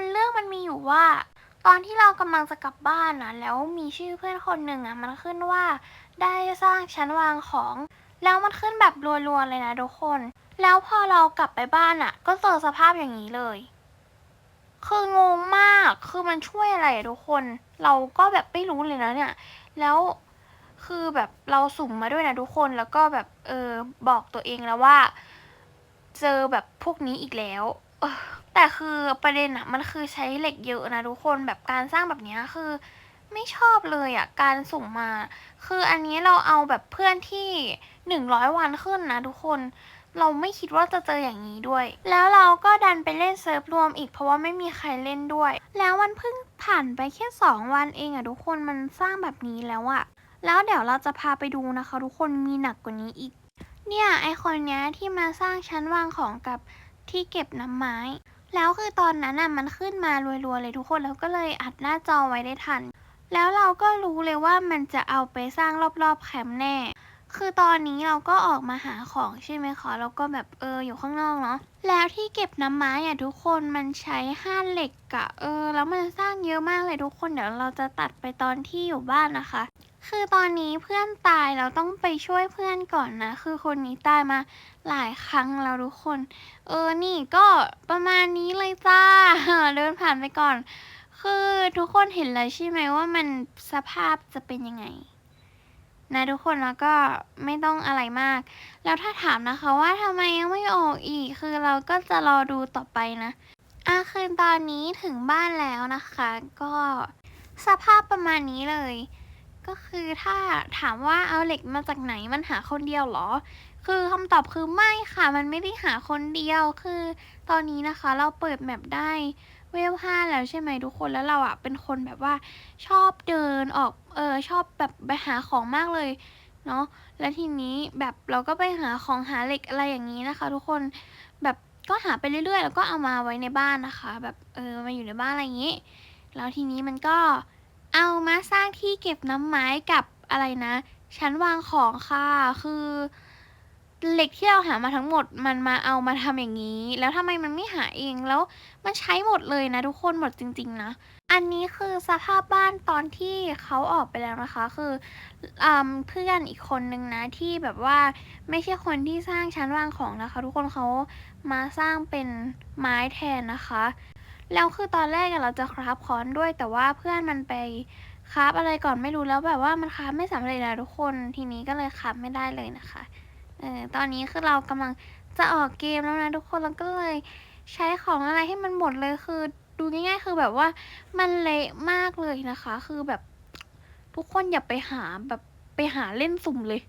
ันเรื่องมันมีอยู่ว่า ตอนที่เรากำลังจะกลับบ้านนะแล้วมีชื่อเพื่อนคนหนึ่งอะมันขึ้นว่า ได้สร้างชั้นวางของ แล้วมันขึ้นแบบรัวๆเลยนะทุกคน แล้วพอเรากลับไปบ้านอะ ก็เจอสภาพอย่างนี้เลย คืองงมาก คือมันช่วยอะไรอะทุกคน เราก็แบบไม่รู้เลยนะเนี่ย แล้วคือแบบเราสุ่มมาด้วยนะทุกคนแล้วก็แบบเออบอกตัวเองแล้วว่า เจอแบบพวกนี้อีกแล้วเออ แต่คือประเด็นอะมันคือใช้เหล็กเยอะนะทุกคนแบบการสร้างแบบนี้คือ ไม่ชอบเลยอะการสุ่มมา คืออันนี้เราเอาแบบเพื่อนที่หนึ่งร้อยวันขึ้นนะทุกคนเราไม่คิดว่าจะเจออย่างนี้ด้วย แล้วเราก็ดันไปเล่นเซิร์ฟรวมอีกเพราะว่าไม่มีใครเล่นด้วย แล้วมันเพิ่งผ่านไปแค่สองวันเองอะทุกคนมันสร้างแบบนี้แล้วอะแล้วเดี๋ยวเราจะพาไปดูนะคะ ทุกคนมีหนักกว่านี้อีก เนี่ยไอคนเนี้ยที่มาสร้างชั้นวางของกับที่เก็บน้ำไม้ แล้วคือตอนนั้นน่ะมันขึ้นมารัวๆเลยทุกคนแล้วก็เลยอัดหน้าจอไว้ได้ทัน แล้วเราก็รู้เลยว่ามันจะเอาไปสร้างรอบๆแคมป์แน่ คือตอนนี้เราก็ออกมาหาของใช่ไหมคะแล้วก็แบบเอออยู่ข้างนอกเนาะแล้วที่เก็บน้ำไม้อะทุกคนมันใช้ห้าเหล็กอะเออ แล้วมันสร้างเยอะมากเลยทุกคนเดี๋ยวเราจะตัดไปตอนที่อยู่บ้านนะคะ คือตอนนี้เพื่อนตายเราต้องไปช่วยเพื่อนก่อนนะ คือคนนี้ตายมาหลายครั้งแล้วทุกคน เออนี่ก็ประมาณนี้เลยจ้า เดินผ่านไปก่อน คือทุกคนเห็นเลยใช่ไหมว่ามันสภาพจะเป็นยังไง นะทุกคนแล้วก็ไม่ต้องอะไรมาก แล้วถ้าถามนะคะว่าทำไมยังไม่ออกอีก คือเราก็จะรอดูต่อไปนะอะคือตอนนี้ถึงบ้านแล้วนะคะ ก็สภาพประมาณนี้เลย ก็คือถ้าถามว่าเอาเหล็กมาจากไหนมันหาคนเดียวเหรอ คือคำตอบคือไม่ค่ะ มันไม่ได้หาคนเดียว คือตอนนี้นะคะเราเปิดแมปได้เวลห้าแล้วใช่ไหมทุกคนแล้วเราอะเป็นคนแบบว่าชอบเดินออกเออชอบแบบไปหาของมากเลยเนาะแล้วทีนี้แบบเราก็ไปหาของหาเหล็กอะไรอย่างนี้นะคะ ทุกคนแบบก็หาไปเรื่อยๆ แล้วก็เอามาไว้ในบ้านนะคะ แบบเออมาอยู่ในบ้านอะไรอย่างนี้ แล้วทีนี้มันก็ เอามาสร้างที่เก็บน้ำไม้กับอะไรนะ ชั้นวางของค่ะ คือเหล็กที่เราหามาทั้งหมดมันมาเอามาทำอย่างนี้ แล้วทำไมมันไม่หาเองแล้วมันใช้หมดเลยนะทุกคนหมดจริง ๆ นะ อันนี้คือสภาพบ้านตอนที่เขาออกไปแล้วนะคะ คืออเพื่อนอีกคนนึงนะที่แบบว่าไม่ใช่คนที่สร้างชั้นวางของนะคะ ทุกคนเขามาสร้างเป็นไม้แทนนะคะ แล้วคือตอนแรกอะเราจะคราฟค้อนด้วย แต่ว่าเพื่อนมันไปคราฟอะไรก่อนไม่รู้แล้วแบบว่ามันคราฟไม่สำเร็จนะทุกคน ทีนี้ก็เลยคราฟไม่ได้เลยนะคะ เออตอนนี้คือเรากำลังจะออกเกมแล้วนะทุกคนเราก็เลยใช้ของอะไรให้มันหมดเลยคือดูง่ายๆ คือแบบว่ามันเละมากเลยนะคะ คือแบบทุกคนอย่าไปหาแบบไปหาเล่นสุ่มเลย